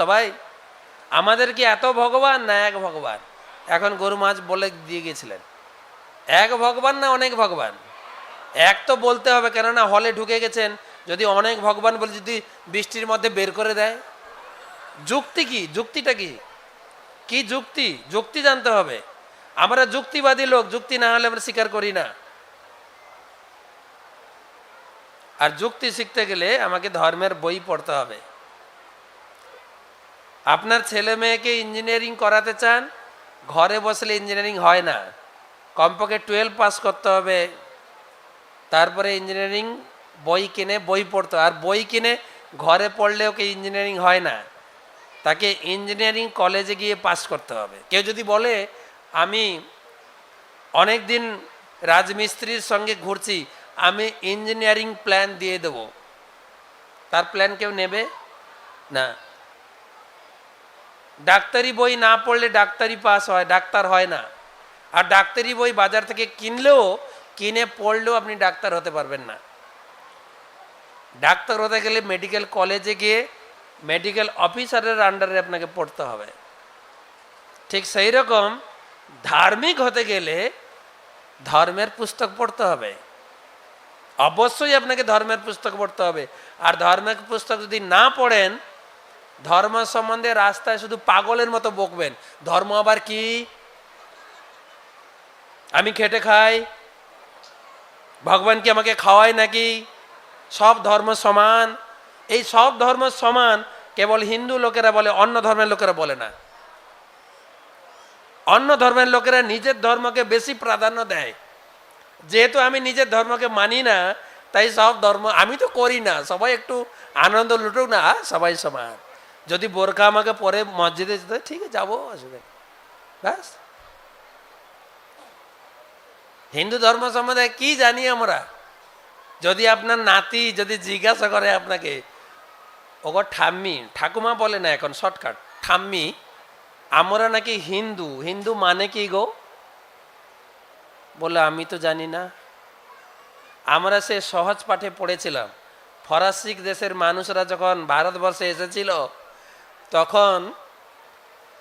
সবাই, আমাদের কি এত ভগবান না এক ভগবান? এখন গরু মাছ বলে দিয়ে গেছিলেন। এক ভগবান না অনেক ভগবান? এক তো বলতে হবে, কেননা হলে ঢুকে গেছেন। যদি অনেক ভগবান বলে যদি বৃষ্টির মধ্যে বের করে দেয়? যুক্তি কি? যুক্তিটা কি? কি যুক্তি? যুক্তি জানতে হবে। আমরা যুক্তিবাদী লোক, যুক্তি না হলে আমরা স্বীকার করি না। আর যুক্তি শিখতে গেলে আমাকে ধর্মের বই পড়তে হবে। আপনার ছেলে মেয়েকে ইঞ্জিনিয়ারিং করাতে চান, ঘরে বসলে ইঞ্জিনিয়ারিং হয় না। কমপক্ষে টুয়েলভ পাস করতে হবে। তারপরে ইঞ্জিনিয়ারিং বই কিনে, বই পড়তে। আর বই কিনে ঘরে পড়লে ওকে ইঞ্জিনিয়ারিং হয় না। তাকে ইঞ্জিনিয়ারিং কলেজে গিয়ে পাস করতে হবে। কেউ যদি বলে, আমি অনেক দিন রাজমিস্ত্রির সঙ্গে ঘুরছি, আমি ইঞ্জিনিয়ারিং প্ল্যান দিয়ে দেব। তার প্ল্যান কেউ নেবে? না। ডাক্তারি বই না পড়লে ডাক্তারি পাস হয়, ডাক্তার হয় না। আর ডাক্তারি বই বাজার থেকে কিনলেও, কিনে পড়লেও আপনি ডাক্তার হতে পারবেন না। ডাক্তার হতে গেলে মেডিকেল কলেজে গিয়ে মেডিকেল অফিসারের আন্ডারে আপনাকে পড়তে হবে। ঠিক সেই রকম ধার্মিক হতে গেলে ধর্মের পুস্তক পড়তে হবে। অবশ্যই আপনাকে ধর্মের পুস্তক পড়তে হবে। আর ধর্মের পুস্তক যদি না পড়েন ধর্ম সম্বন্ধে রাস্তায় শুধু পাগলের মতো বকবেন। ধর্ম আবার কি? আমি খেটে খাই। ভগবান কি আমাকে খাওয়ায় নাকি? সব ধর্ম সমান। এই সব ধর্ম সমান কেবল হিন্দু লোকেরা বলে, অন্য ধর্মের লোকেরা বলে না। অন্য ধর্মের লোকেরা নিজের ধর্মকে বেশি প্রাধান্য দেয়। যেহেতু আমি নিজের ধর্মকে মানি না, তাই সব ধর্ম আমি তো করি না। সবাই একটু আনন্দ লুটুক না সবাই সমান। যদি বোরখা আমাকে পরে মসজিদে যেতে ঠিক আছে, যাব আসবে ব্যাস। হিন্দু ধর্ম সম্বন্ধে কি জানি আমরা? যদি আপনার নাতি যদি জিজ্ঞাসা করে আপনাকে, ওগো ঠাম্মি, ঠাকুমা বলে না এখন, শর্টকাট, ঠাম্মি, আমরা নাকি হিন্দু হিন্দু মানে কি গো? বলে, আমি তো জানি না। আমরা সে সহজ পাঠে পড়েছিলাম। ফরাসিক দেশের মানুষরা যখন ভারতবর্ষে এসেছিল তখন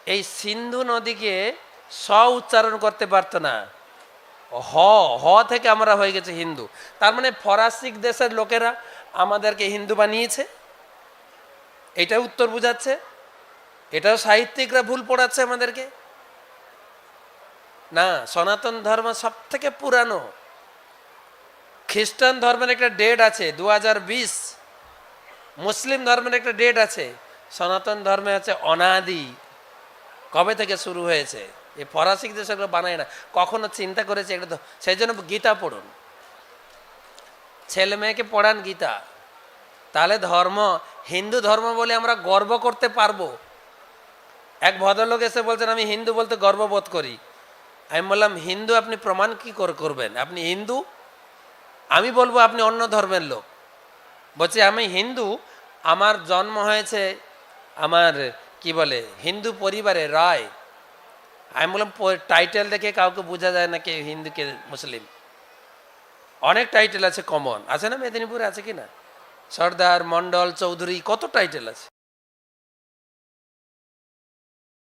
এই সিন্ধু নদীকে স উচ্চারণ করতে পারতো না। হ হ থেকে আমরা হয়ে গেছে হিন্দু। তার মানে ফরাসিক দেশের লোকেরা আমাদেরকে হিন্দু বানিয়েছে। এটা উত্তর বুঝাচ্ছে। এটাও সাহিত্যিকরা ভুল পড়াচ্ছে আমাদেরকে। না, সনাতন ধর্ম সব থেকে পুরানো। খ্রিস্টান ধর্মের একটা ডেট আছে দু হাজার বিশ। মুসলিম ধর্মের একটা ডেট আছে। সনাতন ধর্মে আছে অনাদি। কবে থেকে শুরু হয়েছে? এই ফরাসিক দেশ এগুলো বানায় না। কখনো চিন্তা করেছে তো? সেই জন্য গীতা পড়ুন। ছেলে মেয়েকে পড়ান গীতা। তাহলে ধর্ম, হিন্দু ধর্ম বলে আমরা গর্ব করতে পারব। এক ভদ্রলোক এসে বলছেন, আমি হিন্দু বলতে গর্ববোধ করি। আমি বললাম, হিন্দু আপনি প্রমাণ কি করে, করবেন? আপনি হিন্দু? আমি বলব আপনি অন্য ধর্মের লোক। বলছি, আমি হিন্দু। আমার জন্ম হয়েছে আমার, কি বলে, হিন্দু পরিবারে রায়। আমি বললাম টাইটেল দেখে কাউকে বোঝা যায় না কে হিন্দু, কে মুসলিম। অনেক টাইটেল আছে কমন আছে না মেদিনীপুরে? আছে কি না? সর্দার মন্ডল চৌধুরী, কত টাইটেল আছে?